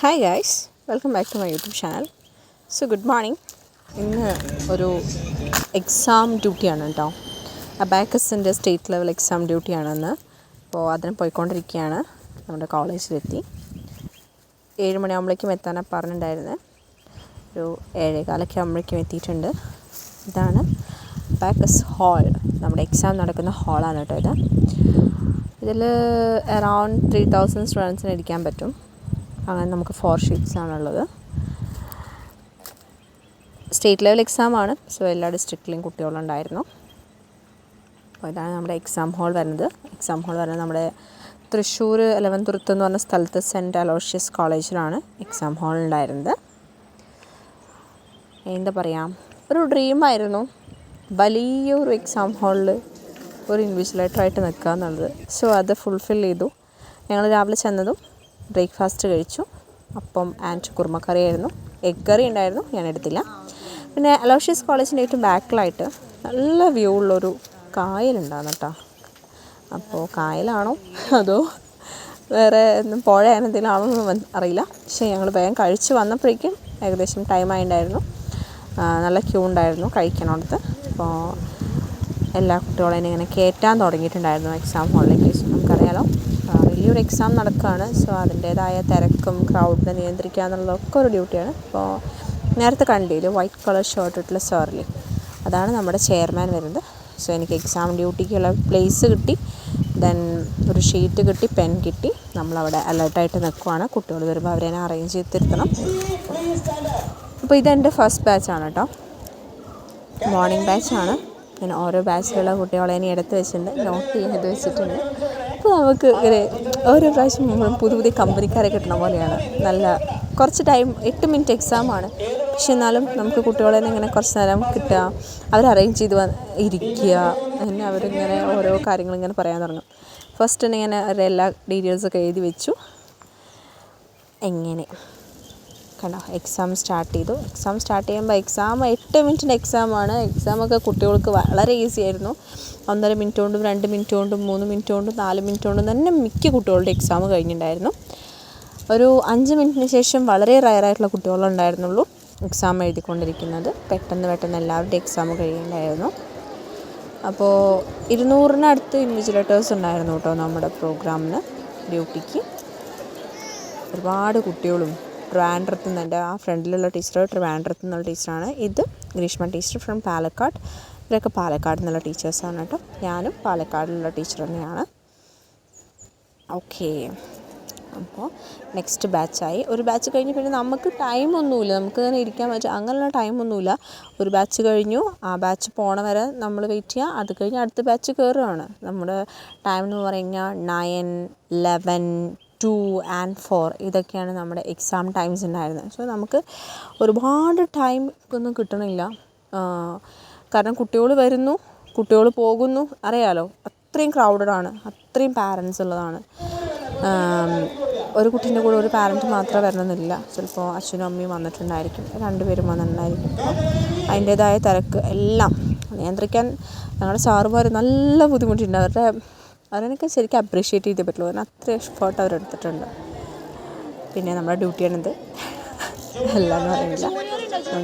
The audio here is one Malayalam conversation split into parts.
Hi guys welcome back to my YouTube channel so good morning ഇന്ന് ഒരു എക്സാം ഡ്യൂട്ടിയാണ് കേട്ടോ അബാക്കസിന്റെ സ്റ്റേറ്റ് ലെവൽ എക്സാം ഡ്യൂട്ടിയാണെന്ന് അപ്പോൾ അതിന് പോയിക്കൊണ്ടിരിക്കുകയാണ്. നമ്മുടെ കോളേജിലെത്തി. ഏഴ് മണിയാകുമ്പോഴേക്കും എത്താനാണ് പറഞ്ഞിട്ടുണ്ടായിരുന്നത് ഒരു ഏഴേകാലൊക്കെ ആകുമ്പോഴേക്കും എത്തിയിട്ടുണ്ട്. ഇതാണ് അബാക്കസ് ഹാൾ നമ്മുടെ എക്സാം നടക്കുന്ന ഹാളാണ് കേട്ടോ ഇത്. ഇതിൽ അറൗണ്ട് ത്രീ തൗസൻഡ് സ്റ്റുഡൻസിന് ഇരിക്കാൻ പറ്റും. അങ്ങനെ നമുക്ക് ഫോർ ഷീറ്റ്സ് ആണുള്ളത്. സ്റ്റേറ്റ് ലെവൽ എക്സാം ആണ്. സോ എല്ലാ ഡിസ്ട്രിക്റ്റിലെയും കുട്ടികളുണ്ടായിരുന്നു. അപ്പോൾ ഇതാണ് നമ്മുടെ എക്സാം ഹാൾ വരുന്നത്. എക്സാം ഹാൾ വരുന്നത് നമ്മുടെ തൃശ്ശൂർ എലവന്തുരുത്ത് എന്ന് പറഞ്ഞ സ്ഥലത്ത് സെന്റ് അലോഷ്യസ് കോളേജിലാണ് എക്സാം ഹാൾ ഉണ്ടായിരുന്നത്. എന്താ പറയുക ഒരു ഡ്രീമായിരുന്നു വലിയൊരു എക്സാം ഹാളിൽ ഒരു ഇൻവിജിലേറ്ററായിട്ട് നിൽക്കുക എന്നുള്ളത്. സോ അത് ഫുൾഫിൽ ചെയ്തു. ഞങ്ങൾ രാവിലെ ചെന്നതും ബ്രേക്ക്ഫാസ്റ്റ് കഴിച്ചു. അപ്പം ആൻഡ് കുറുമക്കറി ആയിരുന്നു എഗ് കറി ഉണ്ടായിരുന്നു. ഞാൻ എടുത്തില്ല. പിന്നെ അലോഷ്യസ് കോളേജിന്റെ ഏറ്റവും ബാക്കിലായിട്ട് നല്ല വ്യൂ ഉള്ളൊരു കായലുണ്ടാകുന്നു കേട്ടോ അപ്പോൾ കായലാണോ? അതോ വേറെ ഒന്നും പുഴ എന്തെങ്കിലും ആണോ എന്ന് മൻ- അറിയില്ല. പക്ഷേ ഞങ്ങൾ വേഗം കഴിച്ച് വന്നപ്പോഴേക്കും ഏകദേശം ടൈം ആയിട്ടുണ്ടായിരുന്നു. നല്ല ക്യൂ ഉണ്ടായിരുന്നു കഴിക്കണോടത്ത്. അപ്പോൾ എല്ലാ കുട്ടികളെയും ഇങ്ങനെ കയറ്റാൻ തുടങ്ങിയിട്ടുണ്ടായിരുന്നു എക്സാം ഹോളിലേക്ക് നമുക്കറിയാലോ. വലിയൊരു എക്സാം നടക്കുകയാണ് സോ അതിന്റേതായ തിരക്കും ക്രൗഡിനെ നിയന്ത്രിക്കുക എന്നുള്ളതൊക്കെ ഒരു ഡ്യൂട്ടിയാണ് അപ്പോൾ നേരത്തെ കണ്ടില്ലേ വൈറ്റ് കളർ ഷർട്ട് ഇട്ടുള്ള സാറില്ലേ അതാണ് നമ്മുടെ ചെയർമാൻ വരുന്നത്. സോ എനിക്ക് എക്സാം ഡ്യൂട്ടിക്കുള്ള പ്ലേസ് കിട്ടി. ദെൻ ഒരു ഷീറ്റ് കിട്ടി പെൻ കിട്ടി. നമ്മളവിടെ അലേർട്ടായിട്ട് നിൽക്കുവാണ്. കുട്ടികൾ വരുമ്പോൾ അവരെ അറേഞ്ച് ചെയ്ത് തിരുത്തണം. അപ്പോൾ ഇതെന്റെ ഫസ്റ്റ് ബാച്ചാണ് കേട്ടോ മോർണിംഗ് ബാച്ചാണ് ഞാൻ ഓരോ ബാച്ചിലുള്ള കുട്ടികളെ ഇനി എടുത്ത് വെച്ചിട്ടുണ്ട്. നോട്ട് ചെയ്ത് വെച്ചിട്ടുണ്ട്. അപ്പോൾ നമുക്ക് ഇങ്ങനെ ഓരോ പ്രാവശ്യം പുതിയ പുതിയ കമ്പനിക്കാരെ കിട്ടണ പോലെയാണ്. നല്ല കുറച്ച് ടൈം എട്ട് മിനിറ്റ് എക്സാമാണ് പക്ഷെ എന്നാലും നമുക്ക് കുട്ടികളെ ഇങ്ങനെ കുറച്ച് നേരം കിട്ടുക. അവർ അറേഞ്ച് ചെയ്ത് ഇരിക്കുക. പിന്നെ അവരിങ്ങനെ ഓരോ കാര്യങ്ങൾ ഇങ്ങനെ പറയാൻ തുടങ്ങും. ഫസ്റ്റ് തന്നെ ഇങ്ങനെ അവരുടെ എല്ലാ ഡീറ്റെയിൽസൊക്കെ എഴുതി വെച്ചു. എങ്ങനെ? കണ്ടോ? എക്സാം സ്റ്റാർട്ട് ചെയ്തു. എക്സാം സ്റ്റാർട്ട് ചെയ്യുമ്പോൾ എക്സാം എട്ട് മിനിറ്റിന്റെ എക്സാമാണ് എക്സാമൊക്കെ കുട്ടികൾക്ക് വളരെ ഈസി ആയിരുന്നു. ഒന്നര മിനിറ്റ് കൊണ്ടും രണ്ട് മിനിറ്റ് കൊണ്ടും മൂന്ന് മിനിറ്റ് കൊണ്ടും നാല് മിനിറ്റ് കൊണ്ടും തന്നെ മിക്ക കുട്ടികളുടെ എക്സാം കഴിഞ്ഞിട്ടുണ്ടായിരുന്നു. ഒരു അഞ്ച് മിനിറ്റിന് ശേഷം വളരെ റയറായിട്ടുള്ള കുട്ടികളുണ്ടായിരുന്നുള്ളൂ എക്സാം എഴുതിക്കൊണ്ടിരിക്കുന്നത്. പെട്ടെന്ന് പെട്ടെന്ന് എല്ലാവരുടെയും എക്സാം കഴിയുന്നുണ്ടായിരുന്നു അപ്പോൾ ഇരുന്നൂറിനടുത്ത് ഇൻവിജിലേറ്റേഴ്സ് ഉണ്ടായിരുന്നു കേട്ടോ നമ്മുടെ പ്രോഗ്രാമിന് ഡ്യൂട്ടിക്ക്. ഒരുപാട് കുട്ടികളും ട്രിവാൻഡ്രത്ത് നിന്ന് എന്റെ ആ ഫ്രണ്ടിലുള്ള ടീച്ചർ ട്രിവാൻഡ്രത്ത് നിന്നുള്ള ടീച്ചറാണ്. ഇത് ഗ്രീഷ്മ ടീച്ചർ ഫ്രം പാലക്കാട്. ഇവരൊക്കെ പാലക്കാട് നിന്നുള്ള ടീച്ചേഴ്സാണ് കേട്ടോ. ഞാനും പാലക്കാടിലുള്ള ടീച്ചർ തന്നെയാണ്. ഓക്കേ അപ്പോൾ നെക്സ്റ്റ് ബാച്ചായി ഒരു ബാച്ച് കഴിഞ്ഞ് പിന്നെ നമുക്ക് ടൈമൊന്നുമില്ല നമുക്ക് തന്നെ ഇരിക്കാൻ പറ്റും. അങ്ങനെയുള്ള ടൈമൊന്നുമില്ല ഒരു ബാച്ച് കഴിഞ്ഞു. ആ ബാച്ച് പോണ വരെ നമ്മൾ വെയിറ്റ് ചെയ്യുക അത് കഴിഞ്ഞ് അടുത്ത ബാച്ച് കയറുകയാണ് നമ്മുടെ ടൈം എന്ന് പറഞ്ഞാൽ nine eleven two and four ഇതൊക്കെയാണ് നമ്മുടെ എക്സാം ടൈംസ് ഉണ്ടായിരുന്നത്. സോ നമുക്ക് ഒരുപാട് ടൈം ഒന്നും കിട്ടണില്ല. കാരണം കുട്ടികൾ വരുന്നു കുട്ടികൾ പോകുന്നു. അറിയാലോ അത്രയും ക്രൗഡഡ് ആണ് അത്രയും പാരൻസ് ഉള്ളതാണ്. ഒരു കുട്ടീന്റെ കൂടെ ഒരു പാരന്റ് മാത്രമേ വരണമെന്നില്ല. ചിലപ്പോൾ അച്ഛനും അമ്മയും വന്നിട്ടുണ്ടായിരിക്കും രണ്ടുപേരും വന്നിട്ടുണ്ടായിരിക്കും. അതിന്റേതായ തിരക്ക് എല്ലാം നിയന്ത്രിക്കാൻ ഞങ്ങളുടെ സാറുമാർ നല്ല ബുദ്ധിമുട്ടുണ്ട്. അവരുടെ അവരെനിക്ക് ശരിക്കും അപ്രീഷിയേറ്റ് ചെയ്തേ പറ്റുള്ളൂ. കാരണം അത്ര എഫേർട്ട് അവരെടുത്തിട്ടുണ്ട്. പിന്നെ നമ്മുടെ ഡ്യൂട്ടിയാണിത് അല്ലാന്ന് പറയുന്നില്ല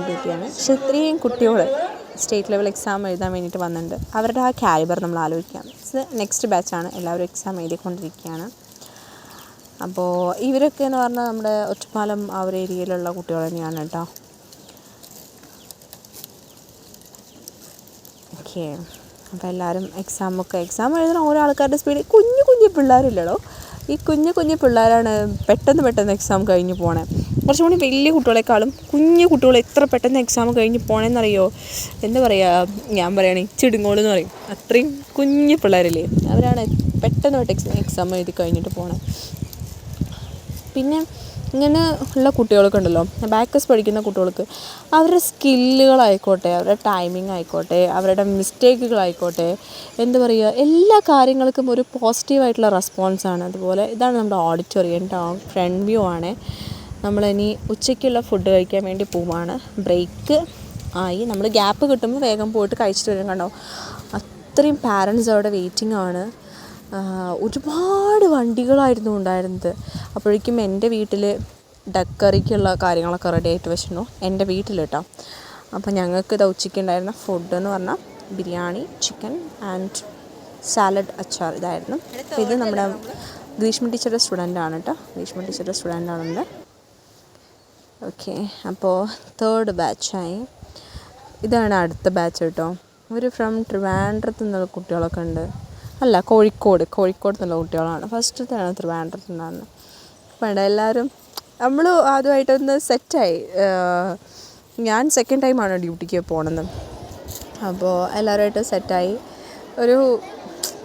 ഡ്യൂട്ടിയാണ് പക്ഷെ ഇത്രയും കുട്ടികൾ സ്റ്റേറ്റ് ലെവൽ എക്സാം എഴുതാൻ വേണ്ടിയിട്ട് വന്നിട്ടുണ്ട്. അവരുടെ ആ കാലിബർ നമ്മൾ ആലോചിക്കാം. നെക്സ്റ്റ് ബാച്ചാണ് എല്ലാവരും എക്സാം എഴുതിക്കൊണ്ടിരിക്കുകയാണ്. അപ്പോൾ ഇവരൊക്കെ എന്ന് പറഞ്ഞാൽ നമ്മുടെ ഒറ്റപ്പാലം ആ ഒരു ഏരിയയിലുള്ള കുട്ടികൾ തന്നെയാണ് കേട്ടോ. ഓക്കെ അപ്പോൾ എല്ലാവരും എക്സാമൊക്കെ എക്സാം എഴുതുന്ന ഓരോ ആൾക്കാരുടെ സ്പീഡ് കുഞ്ഞു കുഞ്ഞു പിള്ളേരില്ലടോ ഈ കുഞ്ഞു കുഞ്ഞു പിള്ളേരാണ് പെട്ടെന്ന് പെട്ടെന്ന് എക്സാം കഴിഞ്ഞ് പോണേ. കുറച്ചും കൂടി വലിയ കുട്ടികളെക്കാളും കുഞ്ഞു കുട്ടികൾ എത്ര പെട്ടെന്ന് എക്സാം കഴിഞ്ഞ് പോണേന്നറിയോ? എന്താ പറയുക ഞാൻ പറയുകയാണെങ്കിൽ ചിടുങ്ങോളെന്ന് പറയും. അത്രയും കുഞ്ഞു പിള്ളേരില്ലേ. അവരാണ് പെട്ടെന്ന് പെട്ടെന്ന് എക്സാം എഴുതി കഴിഞ്ഞിട്ട് പോണേ. പിന്നെ ഇങ്ങനെ ഉള്ള കുട്ടികളൊക്കെ ഉണ്ടല്ലോ ബാക്കസ് പഠിക്കുന്ന കുട്ടികൾക്ക് അവരുടെ സ്കില്ലുകളായിക്കോട്ടെ അവരുടെ ടൈമിംഗ് ആയിക്കോട്ടെ അവരുടെ മിസ്റ്റേക്കുകളായിക്കോട്ടെ എന്താ പറയുക എല്ലാ കാര്യങ്ങൾക്കും ഒരു പോസിറ്റീവായിട്ടുള്ള റെസ്പോൺസാണ് അതുപോലെ ഇതാണ് നമ്മുടെ ഓഡിറ്റോറിയം ടൗൺ ഫ്രണ്ട് വ്യൂ ആണ്. നമ്മളിനി ഉച്ചയ്ക്കുള്ള ഫുഡ് കഴിക്കാൻ വേണ്ടി പോവുകയാണ് ബ്രേക്ക് ആയി. നമ്മൾ ഗ്യാപ്പ് കിട്ടുമ്പോൾ വേഗം പോയിട്ട് കഴിച്ചിട്ട് വരും. കണ്ടോ? അത്രയും പാരൻസ് അവിടെ വെയിറ്റിംഗ് ആണ്. ഒരുപാട് വണ്ടികളായിരുന്നു ഉണ്ടായിരുന്നത്. അപ്പോഴേക്കും എന്റെ വീട്ടിൽ ഡക്കറിക്കുള്ള കാര്യങ്ങളൊക്കെ റെഡി ആയിട്ട് വെച്ചിരുന്നു. എന്റെ വീട്ടിൽ കേട്ടോ അപ്പോൾ ഞങ്ങൾക്ക് ഇത് ഉച്ചയ്ക്ക് ഉണ്ടായിരുന്ന ഫുഡ് എന്ന് പറഞ്ഞാൽ ബിരിയാണി ചിക്കൻ ആൻഡ് സാലഡ് അച്ചാർ ഇതായിരുന്നു. ഇത് നമ്മുടെ ഗ്രീഷ്മ ടീച്ചറുടെ സ്റ്റുഡന്റ് ആണ് കേട്ടോ ഗ്രീഷ്മ ടീച്ചറുടെ സ്റ്റുഡന്റ് ആണെന്ന് ഓക്കെ. അപ്പോൾ തേർഡ് ബാച്ചായി ഇതാണ് അടുത്ത ബാച്ച് കേട്ടോ ഇവർ ഫ്രം ട്രിവാൻഡ്രത്ത് നിന്നുള്ള കുട്ടികളൊക്കെ ഉണ്ട്. അല്ല കോഴിക്കോട്. കോഴിക്കോട് നിന്നുള്ള കുട്ടികളാണ്. ഫസ്റ്റത്തെയാണ് ട്രിവാൻഡ്രത്ത് നിന്നാണ് വേണ്ട എല്ലാവരും നമ്മൾ ആദ്യമായിട്ടൊന്ന് സെറ്റായി ഞാൻ സെക്കൻഡ് ടൈമാണ് ഡ്യൂട്ടിക്ക് പോണത്. അപ്പോൾ എല്ലാവരുമായിട്ട് സെറ്റായി ഒരു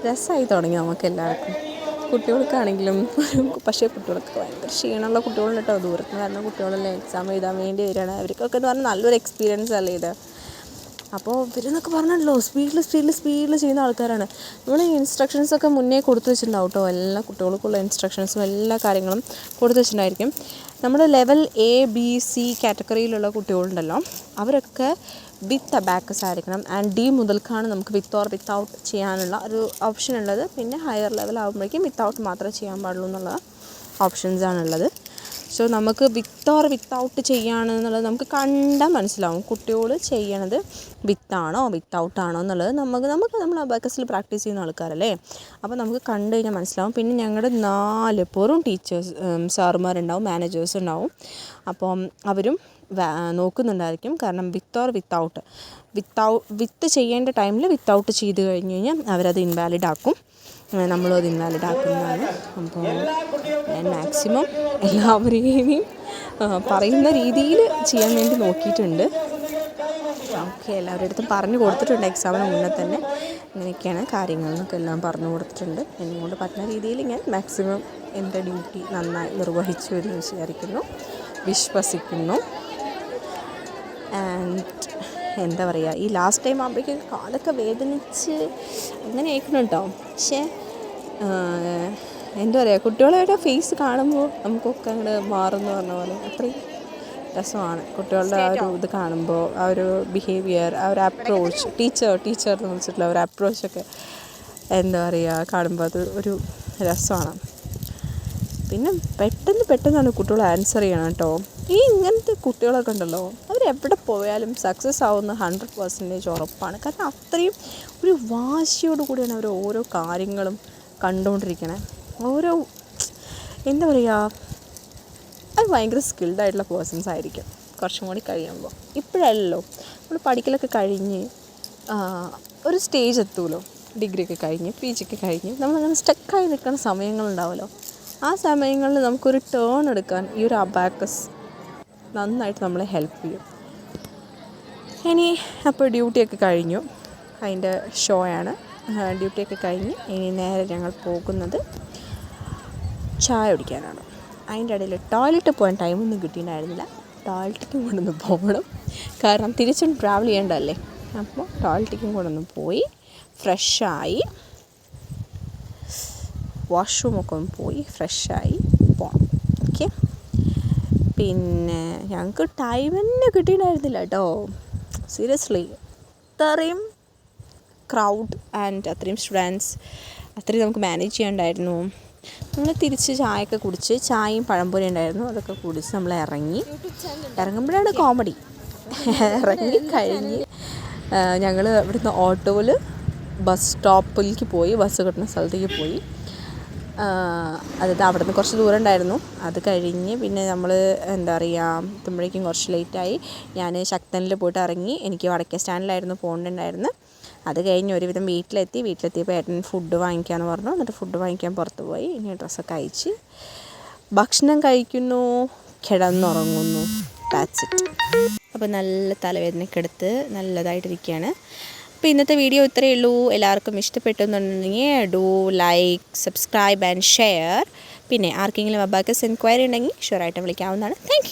രസമായി തുടങ്ങി നമുക്ക് എല്ലാവർക്കും. കുട്ടികൾക്കാണെങ്കിലും പക്ഷേ കുട്ടികൾക്ക് ഭയങ്കര ക്ഷീണമുള്ള കുട്ടികളുണ്ട് കേട്ടോ ദൂരത്ത് നിന്ന് വരുന്ന കുട്ടികളെല്ലാം എക്സാം എഴുതാൻ വേണ്ടി വരികയാണ്. അവർക്കൊക്കെ എന്ന് പറഞ്ഞാൽ നല്ലൊരു എക്സ്പീരിയൻസ് അല്ലേ ഇത്. അപ്പോൾ ഇവരെന്നൊക്കെ പറഞ്ഞല്ലോ സ്പീഡിൽ സ്പീഡിൽ സ്പീഡിൽ ചെയ്യുന്ന ആൾക്കാരാണ്. നമ്മൾ ഈ ഇൻസ്ട്രക്ഷൻസ് ഒക്കെ മുന്നേ കൊടുത്തു വെച്ചിട്ടുണ്ടാവും കേട്ടോ എല്ലാ കുട്ടികൾക്കുള്ള ഇൻസ്ട്രക്ഷൻസും എല്ലാ കാര്യങ്ങളും കൊടുത്തു വെച്ചിട്ടുണ്ടായിരിക്കും. നമ്മുടെ ലെവൽ എ ബി സി കാറ്റഗറിയിലുള്ള കുട്ടികളുണ്ടല്ലോ അവരൊക്കെ വിത്ത് അബാക്കസ് ആയിരിക്കണം. ആൻഡ് ഡി മുതൽക്കാണ് നമുക്ക് വിത്ത് ഓർ വിത്തൗട്ട് ചെയ്യാനുള്ള ഒരു ഓപ്ഷൻ ഉള്ളത്. പിന്നെ ഹയർ ലെവൽ ആകുമ്പോഴേക്കും വിത്തൗട്ട് മാത്രമേ ചെയ്യാൻ പാടുള്ളൂ എന്നുള്ള ഓപ്ഷൻസ് ആണുള്ളത്. സോ നമുക്ക് വിത്ത് ഓർ വിത്തൗട്ട് എന്നുള്ളത് നമുക്ക് കണ്ടാൽ മനസ്സിലാവും. കുട്ടികൾ ചെയ്യണത് വിത്താണോ വിത്തൗട്ടാണോ എന്നുള്ളത് നമുക്ക് നമുക്ക് നമ്മൾ അബാക്കസിൽ പ്രാക്ടീസ് ചെയ്യുന്ന ആൾക്കാരല്ലേ? അപ്പോൾ നമുക്ക് കണ്ടു കഴിഞ്ഞാൽ മനസ്സിലാവും. പിന്നെ ഞങ്ങളുടെ നാല് പേരും ടീച്ചേഴ്സ് സാറുമാരുണ്ടാവും മാനേജേഴ്സ് ഉണ്ടാവും. അപ്പം അവരും നോക്കുന്നുണ്ടായിരിക്കും. കാരണം വിത്ത് ഓർ വിത്തൗട്ട് വിത്തൗ വിത്ത് ചെയ്യേണ്ട ടൈമിൽ വിത്തൗട്ട് ചെയ്ത് കഴിഞ്ഞ് കഴിഞ്ഞാൽ അവരത് ഇൻവാലിഡ് ആക്കും. നമ്മളും അത് ഇൻവാലിഡ് ആക്കുന്നതാണ് അപ്പോൾ ഞാൻ മാക്സിമം എല്ലാവരെയും പറയുന്ന രീതിയിൽ ചെയ്യാൻ വേണ്ടി നോക്കിയിട്ടുണ്ട്. ഓക്കെ എല്ലാവരുടെ അടുത്തും പറഞ്ഞു കൊടുത്തിട്ടുണ്ട്. എക്സാമിന് മുന്നേ തന്നെ ഇങ്ങനെയൊക്കെയാണ് കാര്യങ്ങൾ എന്നൊക്കെ എല്ലാം പറഞ്ഞു കൊടുത്തിട്ടുണ്ട്. എന്നെക്കൊണ്ട് പറ്റുന്ന രീതിയിൽ ഞാൻ മാക്സിമം എന്റെ ഡ്യൂട്ടി നന്നായി നിർവഹിച്ചു എന്ന് വിചാരിക്കുന്നു. വിശ്വസിക്കുന്നു. ആൻഡ് എന്താ പറയുക ഈ ലാസ്റ്റ് ടൈം ആകുമ്പോഴേക്കും കാലൊക്കെ വേദനിച്ച് അങ്ങനെ ആയിരിക്കണം കേട്ടോ പക്ഷേ എന്താ പറയുക കുട്ടികളുടെ ഫേസ് കാണുമ്പോൾ നമുക്കൊക്കെ അങ്ങോട്ട് മാറുമെന്ന് പറഞ്ഞ പോലെ അത്രയും രസമാണ്. കുട്ടികളുടെ ആ ഒരു ഇത് കാണുമ്പോൾ ആ ഒരു ബിഹേവിയർ ആ ഒരു അപ്രോച്ച് ടീച്ചർ ടീച്ചർ എന്ന് വിളിച്ചിട്ടുള്ള ഒരു അപ്രോച്ചൊക്കെ എന്താ പറയുക കാണുമ്പോൾ അത് ഒരു രസമാണ്. പിന്നെ പെട്ടെന്ന് പെട്ടെന്നാണ് കുട്ടികൾ ആൻസർ ചെയ്യണം കേട്ടോ ഈ ഇങ്ങനത്തെ കുട്ടികളൊക്കെ ഉണ്ടല്ലോ അവരെവിടെ പോയാലും സക്സസ് ആവുന്ന ഹൺഡ്രഡ് പെർസെന്റേജ് ഉറപ്പാണ്. കാരണം അത്രയും ഒരു വാശിയോട് കൂടിയാണ് അവർ ഓരോ കാര്യങ്ങളും കണ്ടുകൊണ്ടിരിക്കണേ. ഓരോ എന്താ പറയുക അത് ഭയങ്കര സ്കിൽഡ് ആയിട്ടുള്ള പേഴ്സൺസ് ആയിരിക്കും കുറച്ചും കൂടി കഴിയുമ്പോൾ ഇപ്പോഴല്ലോ നമ്മൾ പഠിക്കലൊക്കെ കഴിഞ്ഞ് ഒരു സ്റ്റേജ് എത്തുമല്ലോ ഡിഗ്രി ഒക്കെ കഴിഞ്ഞ് പി ജിക്ക് കഴിഞ്ഞ് നമ്മളങ്ങനെ സ്റ്റക്കായി നിൽക്കുന്ന സമയങ്ങളുണ്ടാവുമല്ലോ ആ സമയങ്ങളിൽ നമുക്കൊരു ടേൺ എടുക്കാൻ ഈ ഒരു അബാക്കസ് നന്നായിട്ട് നമ്മളെ ഹെൽപ്പ് ചെയ്യും. ഇനി അപ്പോൾ ഡ്യൂട്ടിയൊക്കെ കഴിഞ്ഞു. അതിന്റെ ഷോ ആണ്. ഡ്യൂട്ടിയൊക്കെ കഴിഞ്ഞ് ഇനി നേരെ ഞങ്ങൾ പോകുന്നത് ചായ കുടിക്കാനാണ്. അതിന്റെ ഇടയിൽ ടോയ്ലറ്റ് പോകാൻ ടൈമൊന്നും കിട്ടിയിട്ടുണ്ടായിരുന്നില്ല. ടോയ്ലറ്റിക്കും കൊണ്ടൊന്ന് പോകണം. കാരണം തിരിച്ചും ട്രാവൽ ചെയ്യേണ്ടതല്ലേ? അപ്പോൾ ടോയ്ലറ്റിക്കും കൊണ്ടൊന്ന് പോയി ഫ്രഷായി വാഷ്റൂമൊക്കെ ഒന്ന് പോയി ഫ്രഷായി പോകണം ഓക്കെ പിന്നെ ഞങ്ങൾക്ക് ടൈം തന്നെ കിട്ടിയിട്ടുണ്ടായിരുന്നില്ല കേട്ടോ സീരിയസ്ലി അത്രയും ക്രൗഡ് ആൻഡ് അത്രയും സ്റ്റുഡൻസ് അത്രയും നമുക്ക് മാനേജ് ചെയ്യണ്ടായിരുന്നു നമ്മൾ തിരിച്ച് ചായയൊക്കെ കുടിച്ച് ചായയും പഴംപൊരി ഉണ്ടായിരുന്നു. അതൊക്കെ കുടിച്ച് നമ്മൾ ഇറങ്ങി. ഇറങ്ങുമ്പോഴാണ് കോമഡി ഇറങ്ങി കഴിഞ്ഞ് ഞങ്ങൾ ഇവിടുന്ന് ഓട്ടോയിൽ ബസ് സ്റ്റോപ്പിലേക്ക് പോയി. ബസ് കിട്ടുന്ന സ്ഥലത്തേക്ക് പോയി. അതായത് അവിടെ നിന്ന് കുറച്ച് ദൂരം ഉണ്ടായിരുന്നു അത് കഴിഞ്ഞ് പിന്നെ നമ്മൾ എന്താ പറയുക എത്തുമ്പോഴേക്കും കുറച്ച് ലേറ്റായി. ഞാൻ ശക്തനിൽ പോയിട്ട് ഇറങ്ങി. എനിക്ക് വടക്കേ സ്റ്റാൻഡിലായിരുന്നു പോകേണ്ടിണ്ടായിരുന്നു അത് കഴിഞ്ഞ് ഒരുവിധം വീട്ടിലെത്തി. വീട്ടിലെത്തിയപ്പോൾ ഏട്ടൻ ഫുഡ് വാങ്ങിക്കാമെന്ന് പറഞ്ഞു. എന്നിട്ട് ഫുഡ് വാങ്ങിക്കാൻ പുറത്ത് പോയി. ഇനി ഡ്രസ്സൊക്കെ അയച്ച് ഭക്ഷണം കഴിക്കുന്നു. കിടന്നുറങ്ങുന്നു. ദാറ്റ്സ് ഇറ്റ് അപ്പോൾ നല്ല തലവേദനയൊക്കെ എടുത്ത് നല്ലതായിട്ടിരിക്കുകയാണ് അപ്പോൾ ഇന്നത്തെ വീഡിയോ ഇത്രയേ ഉള്ളൂ. എല്ലാവർക്കും ഇഷ്ടപ്പെട്ടെന്നുണ്ടെങ്കിൽ do like subscribe and share. പിന്നെ ആർക്കെങ്കിലും അബാക്കസ് എൻക്വയറി ഉണ്ടെങ്കിൽ ഷുവറായിട്ട് വിളിക്കാവുന്നതാണ്. താങ്ക്